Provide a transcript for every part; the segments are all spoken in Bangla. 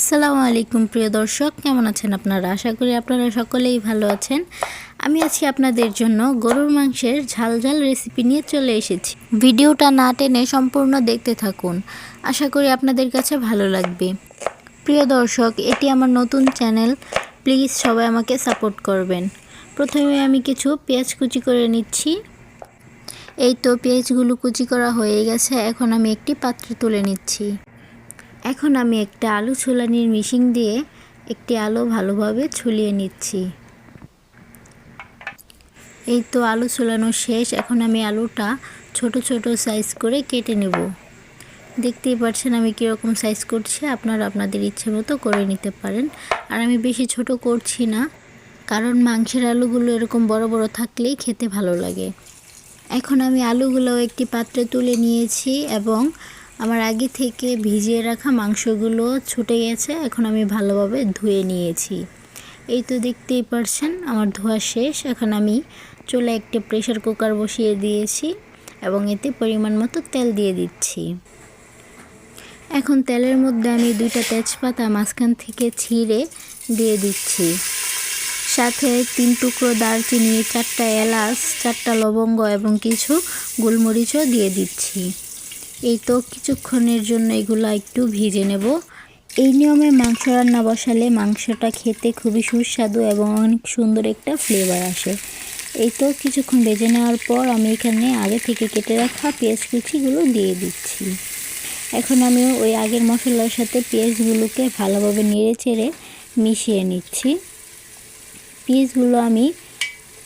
আসসালামু আলাইকুম, প্রিয় দর্শক। কেমন আছেন আপনারা? আশা করি আপনারা সকলেই ভালো আছেন। আমি আছি আপনাদের জন্য গরুর মাংসের ঝাল ঝাল রেসিপি নিয়ে চলে এসেছি। ভিডিওটা না টেনে সম্পূর্ণ দেখতে থাকুন। আশা করি আপনাদের কাছে ভালো লাগবে। প্রিয় দর্শক, এটি আমার নতুন চ্যানেল। প্লিজ সবাই আমাকে সাপোর্ট করবেন। প্রথমে আমি কিছু পেঁয়াজ কুচি করে নিচ্ছি। এই তো পেঁয়াজগুলো কুচি করা হয়ে গেছে। এখন আমি একটি পাত্রে তুলে নিচ্ছি। এখন আমি একটা আলু ছোলানির মিশিং দিয়ে একটি আলু ভালোভাবে ছুলিয়ে নিচ্ছি। এই তো আলু ছোলানো শেষ। এখন আমি আলুটা ছোট ছোট সাইজ করে কেটে নেব। দেখতেই পাচ্ছেন আমি কীরকম সাইজ করছি। আপনারা আপনাদের ইচ্ছে মতো করে নিতে পারেন। আর আমি বেশি ছোট করছি না, কারণ মাংসের আলুগুলো এরকম বড় বড় থাকলেই খেতে ভালো লাগে। এখন আমি আলুগুলো একটি পাত্রে তুলে নিয়েছি এবং আমার আগে থেকে ভিজিয়ে রাখা মাংসগুলো ছুটে গেছে, এখন আমি ভালোভাবে ধুয়ে নিয়েছি। এই তো দেখতেই পারছেন, আমার ধোয়া শেষ, এখন আমি চলে একটা প্রেশার কুকার বসিয়ে দিয়েছি এবং এতে পরিমাণ মতো তেল দিয়ে দিচ্ছি। এখন তেলের মধ্যে আমি দুইটা তেজপাতা মাঝখান থেকে ছিঁড়ে দিয়ে দিচ্ছি। সাথে তিন টুকরো দারচিনি, চারটা এলাচ, চারটা লবঙ্গ এবং কিছু গোলমরিচও দিয়ে দিচ্ছি। এই তো কিছুক্ষণের জন্য এগুলো একটু ভিজে নেব। এই নিয়মে মাংস রান্না বসালে মাংসটা খেতে খুবই সুস্বাদু এবং অনেক সুন্দর একটা ফ্লেভার আসে। এই তো কিছুক্ষণ ভেজে নেওয়ার পর আমি এখানে আগে থেকে কেটে রাখা পেঁয়াজ কুচিগুলো দিয়ে দিচ্ছি। এখন আমি ওই আগের মশলার সাথে পেঁয়াজগুলোকে ভালোভাবে নেড়ে চেড়ে মিশিয়ে নিচ্ছি। পেঁয়াজগুলো আমি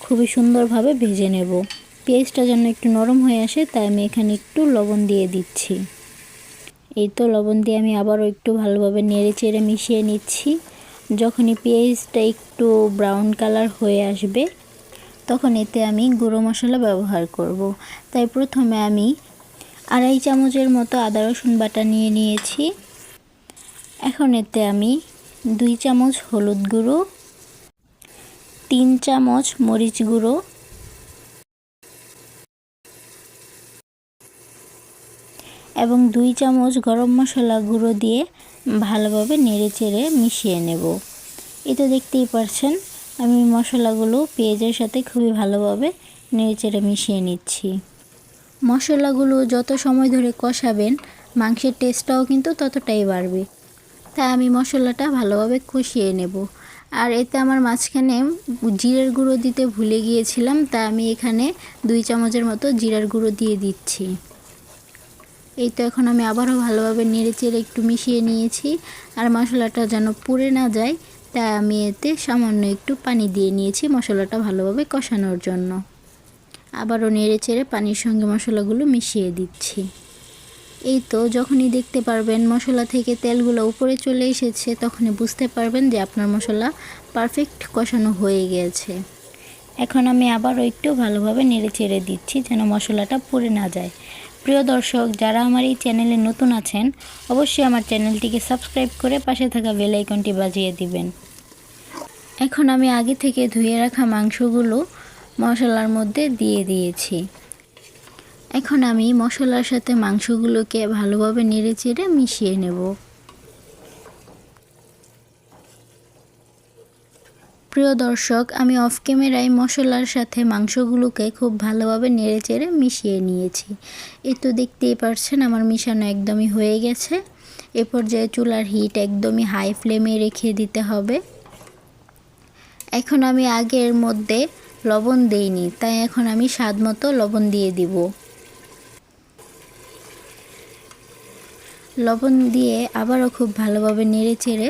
খুবই সুন্দরভাবে ভেজে নেব। পেঁয়াজটা যেন একটু নরম হয়ে আসে, তাই আমি এখানে একটু লবণ দিয়ে দিচ্ছি। এই তো লবণ দিয়ে আমি আবারও একটু ভালোভাবে নেড়ে চেড়ে মিশিয়ে নিচ্ছি। যখনই পেঁয়াজটা একটু ব্রাউন কালার হয়ে আসবে, তখন এতে আমি গুঁড়ো মশলা ব্যবহার করব। তাই প্রথমে আমি আড়াই চামচের মতো আদা রসুন বাটা নিয়ে নিয়েছি। এখন এতে আমি দুই চামচ হলুদ গুঁড়ো, তিন চামচ মরিচ গুঁড়ো এবং দুই চামচ গরম মশলা গুঁড়ো দিয়ে ভালোভাবে নেড়ে চেড়ে মিশিয়ে নেব। এই তো দেখতেই পারছেন, আমি মশলাগুলো পেঁয়াজের সাথে খুবই ভালোভাবে নেড়ে চেড়ে মিশিয়ে নিচ্ছি। মশলাগুলো যত সময় ধরে কষাবেন, মাংসের টেস্টটাও কিন্তু ততটাই বাড়বে। তাই আমি মশলাটা ভালোভাবে কষিয়ে নেব। আর এতে আমার মাঝখানে জিরের গুঁড়ো দিতে ভুলে গিয়েছিলাম, তা আমি এখানে দুই চামচের মতো জিরার গুঁড়ো দিয়ে দিচ্ছি। এই তো এখন আমি আবারও ভালোভাবে নেড়ে চেড়ে একটু মিশিয়ে নিয়েছি। আর মশলাটা যেন পুড়ে না যায়, তাই আমি এতে সামান্য একটু পানি দিয়ে নিয়েছি মশলাটা ভালোভাবে কষানোর জন্য। আবারও নেড়ে চেড়ে পানির সঙ্গে মশলাগুলো মিশিয়ে দিচ্ছি। এই তো যখনই দেখতে পারবেন মশলা থেকে তেলগুলো উপরে চলে এসেছে, তখনই বুঝতে পারবেন যে আপনার মশলা পারফেক্ট কষানো হয়ে গিয়েছে এখন আমি আবারও একটু ভালোভাবে নেড়ে চেড়ে দিচ্ছি যেন মশলাটা পুড়ে না যায়। প্রিয় দর্শক, যারা আমার এই চ্যানেলে নতুন আছেন, অবশ্যই আমার চ্যানেলটিকে সাবস্ক্রাইব করে পাশে থাকা বেল আইকনটি বাজিয়ে দিবেন। এখন আমি আগে থেকে ধুয়ে রাখা মাংসগুলো মশলার মধ্যে দিয়ে দিয়েছি। এখন আমি মশলার সাথে মাংসগুলোকে ভালোভাবে নেড়ে চেড়ে মিশিয়ে নেব। প্রিয় দর্শক, আমি অফ ক্যামেরায় মশলার সাথে মাংসগুলোকে খুব ভালোভাবে নেড়ে চেড়ে মিশিয়ে নিয়েছি। এ তো দেখতেই পারছেন, আমার মিশানো একদমই হয়ে গেছে। এ পর্যায়ে চুলার হিট একদমই হাই ফ্লেমে রেখে দিতে হবে। এখন আমি আগের মধ্যে লবণ দেইনি, তাই এখন আমি স্বাদ মতো লবণ দিয়ে দিব। লবণ দিয়ে আবারও খুব ভালোভাবে নেড়ে চেড়ে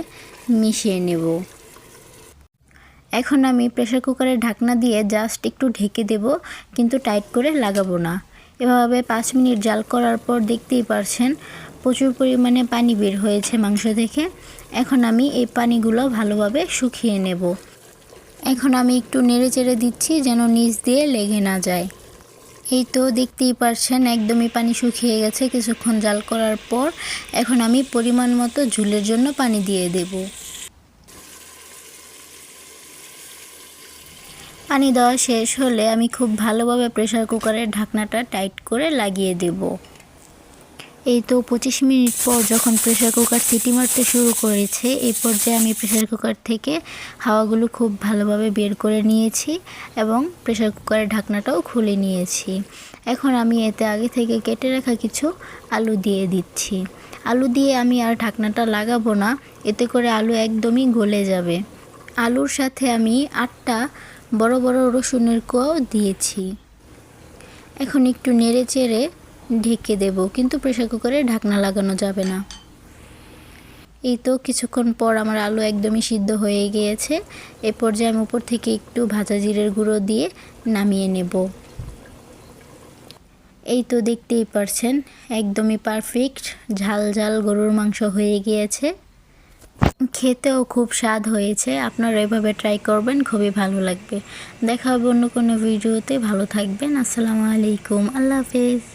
মিশিয়ে নেব। এখন আমি প্রেশার কুকারের ঢাকনা দিয়ে জাস্ট একটু ঢেকে দেব, কিন্তু টাইট করে লাগাবো না। এভাবে পাঁচ মিনিট জাল করার পর দেখতেই পারছেন প্রচুর পরিমাণে পানি বের হয়েছে মাংস থেকে। এখন আমি এই পানিগুলো ভালোভাবে শুকিয়ে নেব। এখন আমি একটু নেড়ে চেড়ে দিচ্ছি যেন নিচ দিয়ে লেগে না যায়। এই তো দেখতেই পারছেন একদমই পানি শুকিয়ে গেছে, কিছুক্ষণ জাল করার পর এখন আমি পরিমাণ মতো ঝুলের জন্য পানি দিয়ে দেব। পানি দেওয়া শেষ হলে আমি খুব ভালোভাবে প্রেশার কুকারের ঢাকনাটা টাইট করে লাগিয়ে দেব। এই তো পঁচিশ মিনিট পর যখন প্রেসার কুকার সিটি মারতে শুরু করেছে এই পর্যায়ে আমি প্রেসার কুকার থেকে হাওয়াগুলো খুব ভালোভাবে বের করে নিয়েছি এবং প্রেসার কুকারের ঢাকনাটাও খুলে নিয়েছি। এখন আমি এতে আগে থেকে কেটে রাখা কিছু আলু দিয়ে দিচ্ছি। আলু দিয়ে আমি আর ঢাকনাটা লাগাবো না, এতে করে আলু একদমই গলে যাবে। আলুর সাথে আমি আটটা বড় বড় রসুনের কোয়াও দিয়েছি। এখন একটু নেড়ে চেড়ে ঢেকে দেব, কিন্তু প্রেসার কুকারে ঢাকনা লাগানো যাবে না। এই তো কিছুক্ষণ পর আমার আলু একদমই সিদ্ধ হয়ে গিয়েছে। এ পর্যায়ে আমি উপর থেকে একটু ভাজা জিরের গুঁড়ো দিয়ে নামিয়ে নেব। এই তো দেখতেই পারছেন, একদমই পারফেক্ট ঝাল ঝাল গরুর মাংস হয়ে গিয়েছে। খেতেও খুব স্বাদ হয়েছে। আপনারা এভাবে ট্রাই করবেন, খুবই ভালো লাগবে। দেখা হবে অন্য কোনো ভিডিওতে। ভালো থাকবেন। আসসালামু আলাইকুম। আল্লাহ হাফেজ।